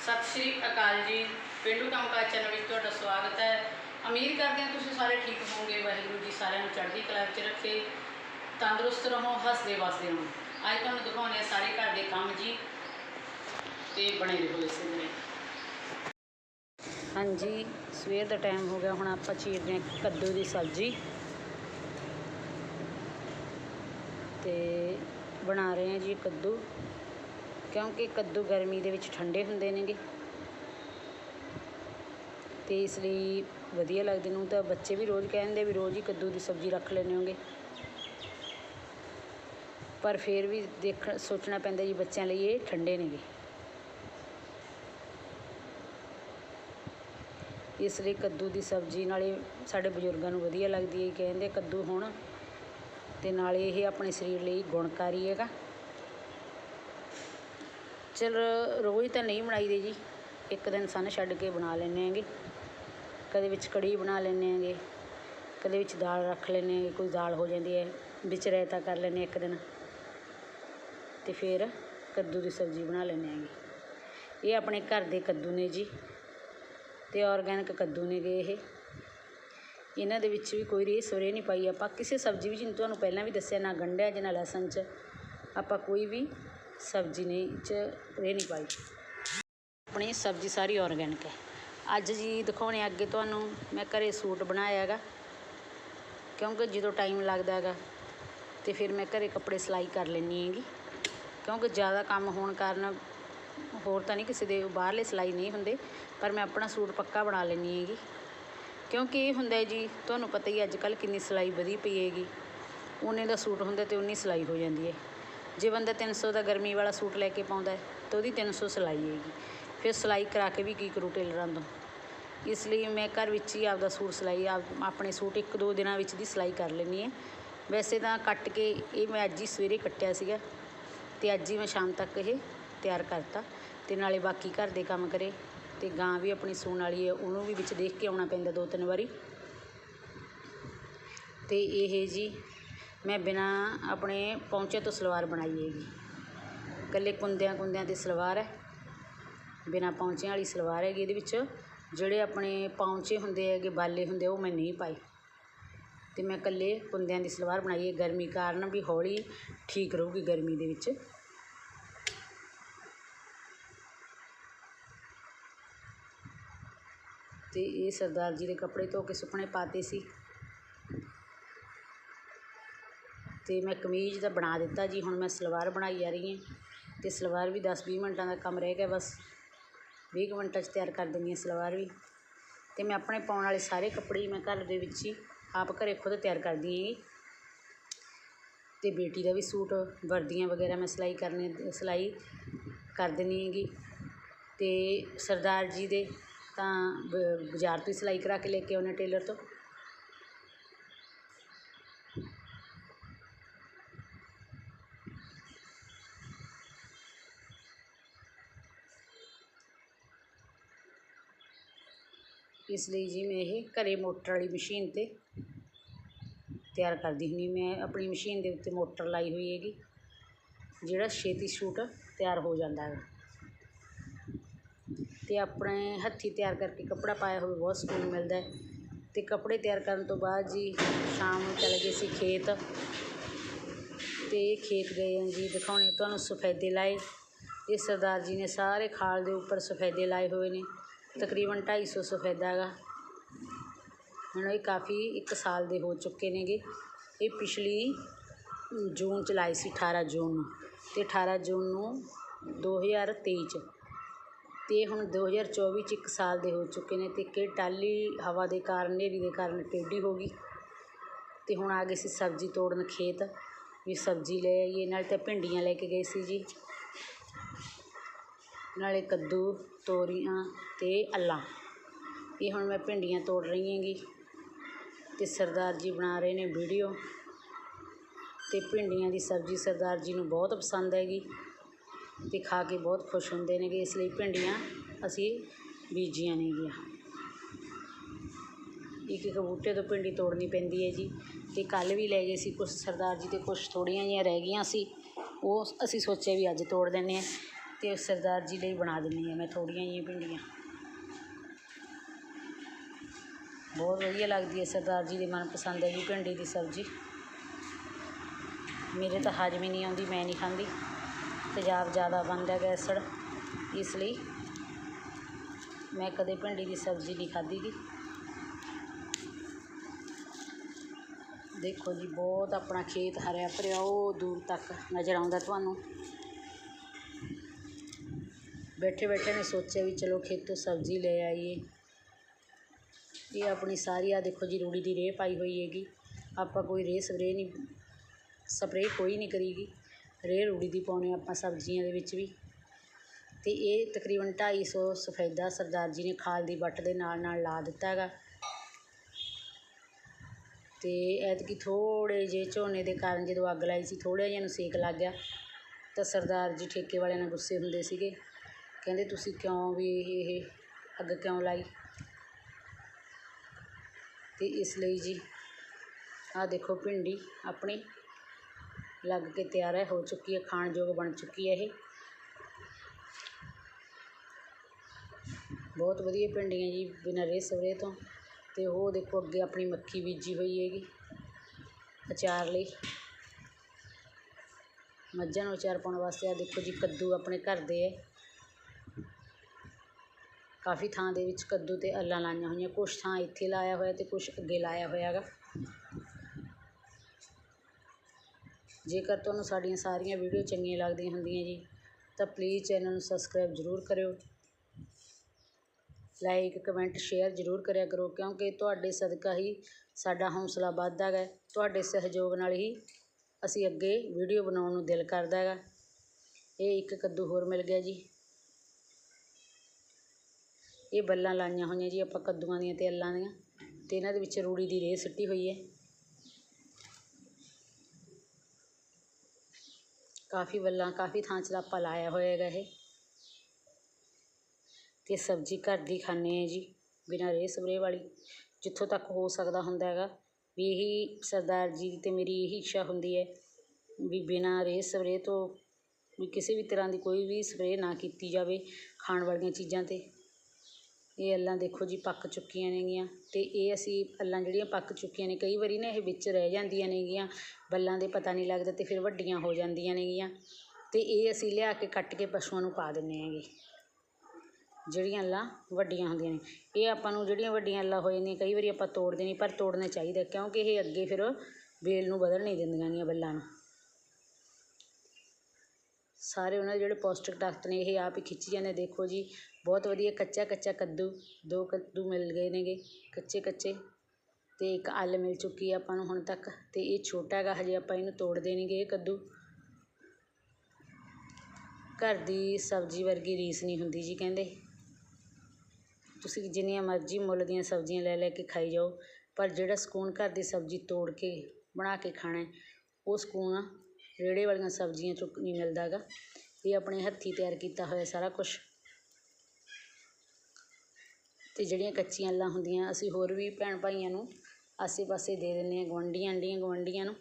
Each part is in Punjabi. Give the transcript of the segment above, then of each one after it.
ਸਤਿ ਸ਼੍ਰੀ ਅਕਾਲ ਜੀ। ਪਿੰਡੂ ਕੰਮਕਾਜ ਚੈਨਲ ਵਿੱਚ ਤੁਹਾਡਾ ਸਵਾਗਤ ਹੈ। ਉਮੀਦ ਕਰਦੇ ਹਾਂ ਤੁਸੀਂ ਸਾਰੇ ਠੀਕ ਹੋਵੋਗੇ। ਵਾਹਿਗੁਰੂ ਜੀ ਸਾਰਿਆਂ ਨੂੰ ਚੜ੍ਹਦੀ ਕਲਾ ਵਿੱਚ ਰੱਖੇ। ਤੰਦਰੁਸਤ ਰਹੋ, ਹੱਸਦੇ ਵਸਦੇ ਰਹੋ। ਅੱਜ ਤੁਹਾਨੂੰ ਦਿਖਾਉਂਦੇ ਹਾਂ ਸਾਰੇ ਘਰ ਦੇ ਕੰਮ ਜੀ ਤੇ ਬਣੇ ਰਹੋ ਇਸੇ ਤਰ੍ਹਾਂ ਹਾਂਜੀ, ਸਵੇਰ ਦਾ ਟਾਈਮ ਹੋ ਗਿਆ। ਹੁਣ ਆਪਾਂ ਚੀਰਦੇ ਹਾਂ ਕੱਦੂ ਦੀ ਸਬਜ਼ੀ। ਤੇ ਬਣਾ ਰਹੇ ਹਾਂ ਜੀ ਕੱਦੂ। ਕਿਉਂਕਿ ਕੱਦੂ ਗਰਮੀ ਦੇ ਵਿੱਚ ਠੰਡੇ ਹੁੰਦੇ ਨੇਗੇ। ਤੇ ਇਸ ਲਈ ਵਧੀਆ ਲੱਗਦੇ ਨੂੰ। ਤਾਂ ਬੱਚੇ ਵੀ ਰੋਜ਼ ਕਹਿੰਦੇ ਵੀ ਰੋਜ਼ ਹੀ ਕੱਦੂ ਦੀ ਸਬਜ਼ੀ ਰੱਖ ਲੈਂਦੇ ਹੋਗੇ। ਪਰ ਫਿਰ ਵੀ ਦੇਖ, ਸੋਚਣਾ ਪੈਂਦਾ ਜੀ ਬੱਚਿਆਂ ਲਈ ਇਹ ਠੰਡੇ ਨੇਗੇ। ਇਸ ਲਈ ਕੱਦੂ ਦੀ ਸਬਜ਼ੀ ਨਾਲੇ ਸਾਡੇ ਬਜ਼ੁਰਗਾਂ ਨੂੰ ਵਧੀਆ ਲੱਗਦੀ ਹੈ। ਕਹਿੰਦੇ ਕੱਦੂ ਹੁਣ ਤੇ ਨਾਲੇ ਇਹ ਆਪਣੇ ਸਰੀਰ ਲਈ ਗੁਣਕਾਰੀ ਹੈਗਾ। ਚਲ ਰੋਜ਼ ਤਾਂ ਨਹੀਂ ਬਣਾਈ ਬਣਾਈਦੇ ਜੀ। ਇੱਕ ਦਿਨ ਸਨ ਛੱਡ ਕੇ ਬਣਾ ਲੈਂਦੇ ਹੈਗੇ। ਕਦੇ ਵਿੱਚ ਕੜੀ ਬਣਾ ਲੈਂਦੇ ਆਂਗੇ ਕਦੇ ਵਿੱਚ ਦਾਲ ਰੱਖ ਲੈਂਦੇ ਆਂਗੇ ਕੋਈ ਦਾਲ ਹੋ ਜਾਂਦੀ ਹੈ, ਵਿੱਚ ਰਾਇਤਾ ਕਰ ਲੈਂਦੇ ਇੱਕ ਦਿਨ। ਅਤੇ ਫਿਰ ਕੱਦੂ ਦੀ ਸਬਜ਼ੀ ਬਣਾ ਲੈਂਦੇ ਆਂਗੇ ਇਹ ਆਪਣੇ ਘਰ ਦੇ ਕੱਦੂ ਨੇ ਜੀ। ਅਤੇ ਔਰਗੈਨਿਕ ਕੱਦੂ ਨੇਗੇ ਇਹ। ਇਹਨਾਂ ਦੇ ਵਿੱਚ ਵੀ ਕੋਈ ਰੇ ਸੋਰੇ ਨਹੀਂ ਪਾਈ। ਆਪਾਂ ਕਿਸੇ ਸਬਜ਼ੀ ਵਿੱਚ ਨਹੀਂ ਤੁਹਾਨੂੰ ਪਹਿਲਾਂ ਵੀ ਦੱਸਿਆ, ਨਾ ਗੰਢਿਆਂ 'ਚ ਨਾ ਲਸਣ 'ਚ। ਆਪਾਂ ਕੋਈ ਵੀ ਸਬਜ਼ੀ ਨਹੀਂ 'ਚ ਰੇ ਨਹੀਂ ਪਾਈ। ਆਪਣੀ ਸਬਜ਼ੀ ਸਾਰੀ ਆਰਗੈਨਿਕ ਹੈ। ਅੱਜ ਜੀ ਦਿਖਾਉਣੇ ਅੱਗੇ ਤੁਹਾਨੂੰ, ਮੈਂ ਘਰੇ ਸੂਟ ਬਣਾਇਆ ਹੈਗਾ। ਕਿਉਂਕਿ ਜਦੋਂ ਟਾਈਮ ਲੱਗਦਾ ਹੈਗਾ, ਤੇ ਫਿਰ ਮੈਂ ਘਰੇ ਕੱਪੜੇ ਸਿਲਾਈ ਕਰ ਲੈਂਦੀ ਹੈਗੀ। ਕਿਉਂਕਿ ਜ਼ਿਆਦਾ ਕੰਮ ਹੋਣ ਕਾਰਨ ਹੋਰ ਤਾਂ ਨਹੀਂ ਕਿਸੇ ਦੇ ਬਾਹਰਲੇ ਸਿਲਾਈ ਨਹੀਂ ਹੁੰਦੇ, ਪਰ ਮੈਂ ਆਪਣਾ ਸੂਟ ਪੱਕਾ ਬਣਾ ਲੈਂਦੀ ਹੈਗੀ। ਕਿਉਂਕਿ ਇਹ ਹੁੰਦਾ ਹੈ ਜੀ, ਤੁਹਾਨੂੰ ਪਤਾ ਹੀ ਅੱਜ ਕੱਲ੍ਹ ਕਿੰਨੀ ਸਿਲਾਈ ਵਧੀ ਪਈ ਹੈਗੀ। ਉਹਨੇ ਦਾ ਸੂਟ ਹੁੰਦਾ ਤੇ ਉਨੀ ਸਿਲਾਈ ਹੋ ਜਾਂਦੀ ਹੈ। ਜੇ ਬੰਦਾ 300 ਦਾ ਗਰਮੀ ਵਾਲਾ ਸੂਟ ਲੈ ਕੇ ਪਾਉਂਦਾ ਤਾਂ ਉਹਦੀ 300 ਸਿਲਾਈ ਹੈਗੀ ਫਿਰ ਸਿਲਾਈ ਕਰਾ ਕੇ ਵੀ ਕੀ ਕਰੂ ਟੇਲਰਾਂ ਤੋਂ? ਇਸ ਲਈ ਮੈਂ ਘਰ ਵਿੱਚ ਹੀ ਆਪਦਾ ਸੂਟ ਸਿਲਾਈ, ਆਪ- ਆਪਣੇ ਸੂਟ ਇੱਕ ਦੋ ਦਿਨਾਂ ਵਿੱਚ ਦੀ ਸਿਲਾਈ ਕਰ ਲੈਂਦੀ ਹਾਂ। ਵੈਸੇ ਤਾਂ ਕੱਟ ਕੇ ਇਹ ਮੈਂ ਅੱਜ ਹੀ ਸਵੇਰੇ ਕੱਟਿਆ ਸੀਗਾ, ਤੇ ਅੱਜ ਹੀ ਮੈਂ ਸ਼ਾਮ ਤੱਕ ਇਹ ਤਿਆਰ ਕਰਤਾ, ਤੇ ਨਾਲੇ ਬਾਕੀ ਘਰ ਦੇ ਕੰਮ ਕਰੇ, ਤੇ ਗਾਂ ਵੀ ਆਪਣੀ ਸੂਣ ਵਾਲੀ ਹੈ, ਉਹਨੂੰ ਵੀ ਵਿੱਚ ਦੇਖ ਕੇ ਆਉਣਾ ਪੈਂਦਾ ਦੋ ਤਿੰਨ ਵਾਰੀ। ਤੇ ਇਹ ਜੀ ਮੈਂ ਬਿਨਾਂ ਆਪਣੇ ਪੌਂਚੇ ਤੋਂ ਸਲਵਾਰ ਬਣਾਈ ਹੈਗੀ। ਇਕੱਲੇ ਕੁੰਦਿਆਂ ਕੁੰਦਿਆਂ 'ਤੇ ਸਲਵਾਰ ਹੈ। ਬਿਨਾਂ ਪੌਂਚਿਆਂ ਵਾਲੀ ਸਲਵਾਰ ਹੈਗੀ ਇਹਦੇ ਵਿੱਚ। ਜਿਹੜੇ ਆਪਣੇ ਪੌਂਚੇ ਹੁੰਦੇ ਹੈਗੇ, ਬਾਲੇ ਹੁੰਦੇ, ਉਹ ਮੈਂ ਨਹੀਂ ਪਾਏ। ਅਤੇ ਮੈਂ ਇਕੱਲੇ ਕੁੰਦਿਆਂ ਦੀ ਸਲਵਾਰ ਬਣਾਈ ਹੈ। ਗਰਮੀ ਕਾਰਨ ਵੀ ਹੌਲੀ ਠੀਕ ਰਹੂਗੀ ਗਰਮੀ ਦੇ ਵਿੱਚ। ਅਤੇ ਇਹ ਸਰਦਾਰ ਜੀ ਦੇ ਕੱਪੜੇ ਧੋ ਕੇ ਸੁੱਕਣੇ ਪਾਤੇ ਸੀ। ਅਤੇ ਮੈਂ ਕਮੀਜ਼ ਦਾ ਬਣਾ ਦਿੱਤਾ ਜੀ, ਹੁਣ ਮੈਂ ਸਲਵਾਰ ਬਣਾਈ ਜਾ ਰਹੀ ਹਾਂ ਅਤੇ ਸਲਵਾਰ ਵੀ ਦਸ ਵੀਹ ਮਿੰਟਾਂ ਦਾ ਕੰਮ ਰਹਿ ਗਿਆ ਬਸ। ਵੀਹ ਕੁ ਮਿੰਟਾਂ 'ਚ ਤਿਆਰ ਕਰ ਦਿੰਦੀ ਹਾਂ ਸਲਵਾਰ ਵੀ। ਅਤੇ ਮੈਂ ਆਪਣੇ ਪਾਉਣ ਵਾਲੇ ਸਾਰੇ ਕੱਪੜੇ ਮੈਂ ਘਰ ਦੇ ਵਿੱਚ ਹੀ ਆਪ ਘਰ ਖੁਦ ਤਿਆਰ ਕਰਦੀ ਹੈਗੀ ਅਤੇ ਬੇਟੀ ਦਾ ਵੀ ਸੂਟ, ਵਰਦੀਆਂ ਵਗੈਰਾ ਮੈਂ ਸਿਲਾਈ ਕਰਨੀ, ਸਿਲਾਈ ਕਰ ਦਿੰਦੀ ਹੈਗੀ। ਅਤੇ ਸਰਦਾਰ ਜੀ ਦੇ ਤਾਂ ਬ- ਬਾਜ਼ਾਰ ਤੋਂ ਹੀ ਸਿਲਾਈ ਕਰਾ ਕੇ ਲੈ ਕੇ ਆਉਂਦੇ ਟੇਲਰ ਤੋਂ। ਇਸ ਲਈ ਜੀ ਮੈਂ ਇਹ ਘਰੇ ਮੋਟਰ ਵਾਲੀ ਮਸ਼ੀਨ ਤੇ ਤਿਆਰ ਕਰਦੀ ਹੁੰਦੀ ਮੈਂ ਆਪਣੀ ਮਸ਼ੀਨ ਦੇ ਉੱਤੇ ਮੋਟਰ ਲਾਈ ਹੋਈ ਹੈਗੀ, ਜਿਹੜਾ ਛੇਤੀ ਸੂਟ ਤਿਆਰ ਹੋ ਜਾਂਦਾ ਹੈ। ਅਤੇ ਆਪਣੇ ਹੱਥੀਂ ਤਿਆਰ ਕਰਕੇ ਕੱਪੜਾ ਪਾਇਆ ਹੋਵੇ, ਬਹੁਤ ਸਕੂਨ ਮਿਲਦਾ ਅਤੇ ਕੱਪੜੇ ਤਿਆਰ ਕਰਨ ਤੋਂ ਬਾਅਦ ਜੀ ਸ਼ਾਮ ਨੂੰ ਚਲੇ ਗਏ ਸੀ ਖੇਤ। ਤੇ ਖੇਤ ਗਏ ਹਾਂ ਜੀ, ਦਿਖਾਉਣੇ ਤੁਹਾਨੂੰ ਸਫੈਦੇ ਲਾਏ। ਇਹ ਸਰਦਾਰ ਜੀ ਨੇ ਸਾਰੇ ਖਾਲ ਦੇ ਉੱਪਰ ਸਫੈਦੇ ਲਾਏ ਹੋਏ ਨੇ। ਤਕਰੀਬਨ 250 ਸਫੈਦਾ ਗਾ ਹੁਣ ਇਹ ਕਾਫੀ ਇੱਕ ਸਾਲ ਦੇ ਹੋ ਚੁੱਕੇ ਨੇਗੇ। ਇਹ ਪਿਛਲੀ ਜੂਨ ਚ ਲਾਏ ਸੀ 18 ਜੂਨ ਨੂੰ ਤੇ 18 ਜੂਨ ਨੂੰ 2023 ਚ। ਤੇ ਹੁਣ 2024 ਚ ਇੱਕ ਸਾਲ ਦੇ ਹੋ ਚੁੱਕੇ ਨੇ ਤੇ ਕਿ ਟਾਲੀ ਹਵਾ ਦੇ ਕਾਰਨ, ਹਨੇਰੀ ਦੇ ਕਾਰਨ ਟੇਢੀ ਹੋ ਗਈ। ਤੇ ਹੁਣ ਆ ਗਏ ਸੀ ਸਬਜ਼ੀ ਤੋੜਨ ਖੇਤ। ਵੀ ਸਬਜ਼ੀ ਲੈ ਆਈਏ, ਨਾਲ ਤੇ ਭਿੰਡੀਆਂ ਲੈ ਕੇ ਗਏ ਸੀ ਜੀ। ਨਾਲੇ ਕੱਦੂ, ਤੋਰੀਆਂ ਅਤੇ ਅੱਲਾਂ। ਇਹ ਹੁਣ ਮੈਂ ਭਿੰਡੀਆਂ ਤੋੜ ਰਹੀ ਹੈਗੀ ਅਤੇ ਸਰਦਾਰ ਜੀ ਬਣਾ ਰਹੇ ਨੇ ਵੀਡੀਓ। ਅਤੇ ਭਿੰਡੀਆਂ ਦੀ ਸਬਜ਼ੀ ਸਰਦਾਰ ਜੀ ਨੂੰ ਬਹੁਤ ਪਸੰਦ ਹੈਗੀ ਅਤੇ ਖਾ ਕੇ ਬਹੁਤ ਖੁਸ਼ ਹੁੰਦੇ ਨੇਗੇ, ਇਸ ਲਈ ਭਿੰਡੀਆਂ ਅਸੀਂ ਬੀਜੀਆਂ ਨੇਗੀਆਂ। ਇੱਕ ਇੱਕ ਬੂਟੇ ਤੋਂ ਭਿੰਡੀ ਤੋੜਨੀ ਪੈਂਦੀ ਹੈ ਜੀ। ਅਤੇ ਕੱਲ ਵੀ ਲੈ ਗਏ ਸੀ ਕੁਛ, ਸਰਦਾਰ ਜੀ ਤੇ ਕੁਛ ਥੋੜ੍ਹੀਆਂ ਜਿਹੀਆਂ ਰਹਿ ਗਈਆਂ ਸੀ। ਉਹ ਅਸੀਂ ਸੋਚਿਆ ਵੀ ਅੱਜ ਤੋੜ ਦਿੰਦੇ ਹਾਂ। ਅਤੇ ਸਰਦਾਰ ਜੀ ਲਈ ਬਣਾ ਦਿੰਦੀ ਹਾਂ ਮੈਂ ਥੋੜ੍ਹੀਆਂ ਜਿਹੀਆਂ ਭਿੰਡੀਆਂ। ਬਹੁਤ ਵਧੀਆ ਲੱਗਦੀ ਹੈ ਸਰਦਾਰ ਜੀ ਦੀ ਮਨਪਸੰਦ ਹੈ ਜੀ ਭਿੰਡੀ ਦੀ ਸਬਜ਼ੀ। ਮੇਰੇ ਤਾਂ ਹਜਮ ਹੀ ਨਹੀਂ ਆਉਂਦੀ, ਮੈਂ ਨਹੀਂ ਖਾਂਦੀ। ਤੇਜ਼ਾਬ ਜ਼ਿਆਦਾ ਬਣਦਾ ਗੈਸੜ ਇਸ ਲਈ ਮੈਂ ਕਦੇ ਭਿੰਡੀ ਦੀ ਸਬਜ਼ੀ ਨਹੀਂ ਖਾਧੀ ਗੀ। ਦੇਖੋ ਜੀ, ਬਹੁਤ ਆਪਣਾ ਖੇਤ ਹਰਿਆ ਭਰਿਆ, ਉਹ ਦੂਰ ਤੱਕ ਨਜ਼ਰ ਆਉਂਦਾ ਤੁਹਾਨੂੰ। ਬੈਠੇ ਬੈਠੇ ਨੇ ਸੋਚਿਆ ਵੀ ਚਲੋ ਖੇਤੋਂ ਸਬਜ਼ੀ ਲੈ ਆਈਏ। ਇਹ ਆਪਣੀ ਸਾਰੀ ਆ ਦੇਖੋ ਜੀ ਰੂੜੀ ਦੀ ਰੇਹ ਪਾਈ ਹੋਈ ਹੈਗੀ। ਆਪਾਂ ਕੋਈ ਰੇਹ ਸਪਰੇਅ ਨਹੀਂ, ਸਪਰੇਅ ਕੋਈ ਨਹੀਂ ਕਰੀਗੀ ਰੇਹ ਰੂੜੀ ਦੀ ਪਾਉਂਦੇ ਆਪਾਂ ਸਬਜ਼ੀਆਂ ਦੇ ਵਿੱਚ ਵੀ। ਅਤੇ ਇਹ ਤਕਰੀਬਨ ਢਾਈ ਸੌ ਸਫੈਦਾ ਸਰਦਾਰ ਜੀ ਨੇ ਖਾਲ ਦੀ ਵੱਟ ਦੇ ਨਾਲ ਨਾਲ ਲਾ ਦਿੱਤਾ ਹੈਗਾ। ਅਤੇ ਐਤਕੀ ਥੋੜ੍ਹੇ ਜਿਹੇ ਝੋਨੇ ਦੇ ਕਾਰਨ ਜਦੋਂ ਅੱਗ ਲਾਈ ਸੀ ਥੋੜ੍ਹਾ ਜਿਹਾ ਨੂੰ ਸੇਕ ਲੱਗ ਗਿਆ ਤਾਂ ਸਰਦਾਰ ਜੀ ਠੇਕੇ ਵਾਲਿਆਂ ਨਾਲ ਗੁੱਸੇ ਹੁੰਦੇ ਸੀਗੇ। ਕਹਿੰਦੇ ਤੁਸੀਂ ਕਿਉਂ ਵੀ ਇਹ ਅੱਗ ਕਿਉਂ ਲਾਈ? ਅਤੇ ਇਸ ਲਈ ਜੀ ਆਹ ਦੇਖੋ ਭਿੰਡੀ ਆਪਣੀ ਲੱਗ ਕੇ ਤਿਆਰ ਹੈ, ਹੋ ਚੁੱਕੀ ਹੈ, ਖਾਣ ਯੋਗ ਬਣ ਚੁੱਕੀ ਹੈ ਇਹ। ਬਹੁਤ ਵਧੀਆ ਭਿੰਡੀਆਂ ਜੀ ਬਿਨਾਂ ਰੇਹ ਸਪਰੇਅ ਤੋਂ। ਅਤੇ ਉਹ ਦੇਖੋ ਅੱਗੇ ਆਪਣੀ ਮੱਕੀ ਬੀਜੀ ਹੋਈ ਹੈਗੀ, ਅਚਾਰ ਲਈ। ਮੱਝਾਂ ਨੂੰ ਅਚਾਰ ਪਾਉਣ ਵਾਸਤੇ ਆ ਦੇਖੋ ਜੀ ਕੱਦੂ ਆਪਣੇ ਘਰ ਦੇ ਹੈ। ਕਾਫੀ ਥਾਂ ਦੇ ਵਿੱਚ ਕੱਦੂ ਅਤੇ ਅੱਲਾਂ ਲਾਈਆਂ ਹੋਈਆਂ, ਕੁਛ ਥਾਂ ਇੱਥੇ ਲਾਇਆ ਹੋਇਆ ਅਤੇ ਕੁਛ ਅੱਗੇ ਲਾਇਆ ਹੋਇਆ ਹੈਗਾ। ਜੇਕਰ ਤੁਹਾਨੂੰ ਸਾਡੀਆਂ ਸਾਰੀਆਂ ਵੀਡੀਓ ਚੰਗੀਆਂ ਲੱਗਦੀਆਂ ਹੁੰਦੀਆਂ ਜੀ, ਤਾਂ ਪਲੀਜ਼ ਚੈਨਲ ਨੂੰ ਸਬਸਕ੍ਰਾਈਬ ਜ਼ਰੂਰ ਕਰਿਓ। ਲਾਈਕ ਕਮੈਂਟ ਸ਼ੇਅਰ ਜ਼ਰੂਰ ਕਰਿਆ ਕਰੋ, ਕਿਉਂਕਿ ਤੁਹਾਡੇ ਸਦਕਾ ਹੀ ਸਾਡਾ ਹੌਸਲਾ ਵੱਧਦਾ ਹੈਗਾ। ਤੁਹਾਡੇ ਸਹਿਯੋਗ ਨਾਲ ਹੀ ਅਸੀਂ ਅੱਗੇ ਵੀਡੀਓ ਬਣਾਉਣ ਨੂੰ ਦਿਲ ਕਰਦਾ ਹੈਗਾ। ਇਹ ਇੱਕ ਕੱਦੂ ਹੋਰ ਮਿਲ ਗਿਆ ਜੀ। ਇਹ ਬੱਲਾਂ ਲਾਈਆਂ ਹੋਈਆਂ ਜੀ ਆਪਾਂ ਕੱਦੂਆਂ ਦੀਆਂ ਅਤੇ ਅੱਲਾਂ ਦੀਆਂ ਅਤੇ ਇਹਨਾਂ ਦੇ ਵਿੱਚ ਰੂੜੀ ਦੀ ਰੇਹ ਸਿੱਟੀ ਹੋਈ ਹੈ। ਕਾਫੀ ਬੱਲਾਂ, ਕਾਫੀ ਥਾਂ 'ਚ ਆਪਾਂ ਲਾਇਆ ਹੋਇਆ ਹੈਗਾ ਇਹ। ਅਤੇ ਸਬਜ਼ੀ ਘਰ ਦੀ ਖਾਂਦੇ ਹਾਂ ਜੀ, ਬਿਨਾਂ ਰੇਹ ਸਪਰੇਅ ਵਾਲੀ। ਜਿੱਥੋਂ ਤੱਕ ਹੋ ਸਕਦਾ ਹੁੰਦਾ ਹੈਗਾ ਵੀ ਇਹੀ ਸਰਦਾਰ ਜੀ ਦੀ ਅਤੇ ਮੇਰੀ ਇਹੀ ਇੱਛਾ ਹੁੰਦੀ ਹੈ ਵੀ ਬਿਨਾਂ ਰੇਹ ਸਪਰੇਅ ਤੋਂ ਵੀ ਕਿਸੇ ਵੀ ਤਰ੍ਹਾਂ ਦੀ ਕੋਈ ਵੀ ਸਪਰੇਅ ਨਾ ਕੀਤੀ ਜਾਵੇ ਖਾਣ ਵਾਲੀਆਂ ਚੀਜ਼ਾਂ 'ਤੇ। ਇਹ ਅੱਲਾਂ ਦੇਖੋ ਜੀ ਪੱਕ ਚੁੱਕੀਆਂ ਨੇਗੀਆਂ ਅਤੇ ਇਹ ਅਸੀਂ ਅੱਲਾਂ ਜਿਹੜੀਆਂ ਪੱਕ ਚੁੱਕੀਆਂ ਨੇ, ਕਈ ਵਾਰੀ ਨਾ ਇਹ ਵਿੱਚ ਰਹਿ ਜਾਂਦੀਆਂ ਨੇਗੀਆਂ, ਬੱਲਾਂ ਦੇ ਪਤਾ ਨਹੀਂ ਲੱਗਦਾ ਅਤੇ ਫਿਰ ਵੱਡੀਆਂ ਹੋ ਜਾਂਦੀਆਂ ਨੇਗੀਆਂ ਅਤੇ ਇਹ ਅਸੀਂ ਲਿਆ ਕੇ ਕੱਟ ਕੇ ਪਸ਼ੂਆਂ ਨੂੰ ਪਾ ਦਿੰਦੇ ਹੈਗੇ। ਜਿਹੜੀਆਂ ਅੱਲਾਂ ਵੱਡੀਆਂ ਹੁੰਦੀਆਂ ਨੇ, ਇਹ ਆਪਾਂ ਨੂੰ ਜਿਹੜੀਆਂ ਵੱਡੀਆਂ ਅੱਲਾਂ ਹੋ ਜਾਂਦੀਆਂ, ਕਈ ਵਾਰੀ ਆਪਾਂ ਤੋੜਦੇ ਨਹੀਂ, ਪਰ ਤੋੜਨਾ ਚਾਹੀਦਾ, ਕਿਉਂਕਿ ਇਹ ਅੱਗੇ ਫਿਰ ਵੇਲ ਨੂੰ ਵਧਣ ਨਹੀਂ ਦਿੰਦੀਆਂ ਗੀਆਂ ਬੱਲਾਂ ਨੂੰ। ਸਾਰੇ ਉਹਨਾਂ ਦੇ ਜਿਹੜੇ ਪੌਸ਼ਟਿਕ ਤੱਤ ਨੇ, ਇਹ ਆਪ ਹੀ ਖਿੱਚੀ ਜਾਂਦੇ, ਦੇਖੋ ਜੀ ਬਹੁਤ ਵਧੀਆ, ਕੱਚਾ ਕੱਚਾ ਕੱਦੂ, ਦੋ ਕੱਦੂ ਮਿਲ ਗਏ ਨੇਗੇ, ਕੱਚੇ ਕੱਚੇ। ਅਤੇ ਇੱਕ ਅੱਲ ਮਿਲ ਚੁੱਕੀ ਹੈ ਆਪਾਂ ਨੂੰ ਹੁਣ ਤੱਕ ਅਤੇ ਇਹ ਛੋਟਾ ਹੈਗਾ ਹਜੇ ਆਪਾਂ ਇਹਨੂੰ ਤੋੜਦੇ ਨਹੀਂ ਗੇ ਇਹ ਕੱਦੂ। ਘਰ ਦੀ ਸਬਜ਼ੀ ਵਰਗੀ ਰੀਸ ਨਹੀਂ ਹੁੰਦੀ ਜੀ ਕਹਿੰਦੇ। ਤੁਸੀਂ ਜਿੰਨੀਆਂ ਮਰਜ਼ੀ ਮੁੱਲ ਦੀਆਂ ਸਬਜ਼ੀਆਂ ਲੈ ਲੈ ਕੇ ਖਾਈ ਜਾਓ, ਪਰ ਜਿਹੜਾ ਸਕੂਨ ਘਰ ਦੀ ਸਬਜ਼ੀ ਤੋੜ ਕੇ, ਬਣਾ ਕੇ ਖਾਣਾ, ਉਹ ਸਕੂਨ ਰੇੜੇ ਵਾਲੀਆਂ ਸਬਜ਼ੀਆਂ 'ਚੋਂ ਨਹੀਂ ਮਿਲਦਾ ਹੈਗਾ ਇਹ ਆਪਣੇ ਹੱਥੀਂ ਤਿਆਰ ਕੀਤਾ ਹੋਇਆ ਸਾਰਾ ਕੁਛ। ਅਤੇ ਜਿਹੜੀਆਂ ਕੱਚੀਆਂ ਅੱਲਾਂ ਹੁੰਦੀਆਂ, ਅਸੀਂ ਹੋਰ ਵੀ ਭੈਣ ਭਾਈਆਂ ਨੂੰ ਆਸੇ ਪਾਸੇ ਦੇ ਦਿੰਦੇ ਹਾਂ, ਗੁਆਂਢੀਆਂ, ਆਂਢੀਆਂ, ਗੁਆਂਢੀਆਂ ਨੂੰ।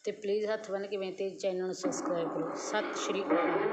ਅਤੇ ਪਲੀਜ਼ ਹੱਥ ਬੰਨ੍ਹ ਕੇ ਬੇਨਤੀ ਚੈਨਲ ਨੂੰ ਸਬਸਕ੍ਰਾਈਬ ਕਰੋ। ਸਤਿ ਸ਼੍ਰੀ ਅਕਾਲ।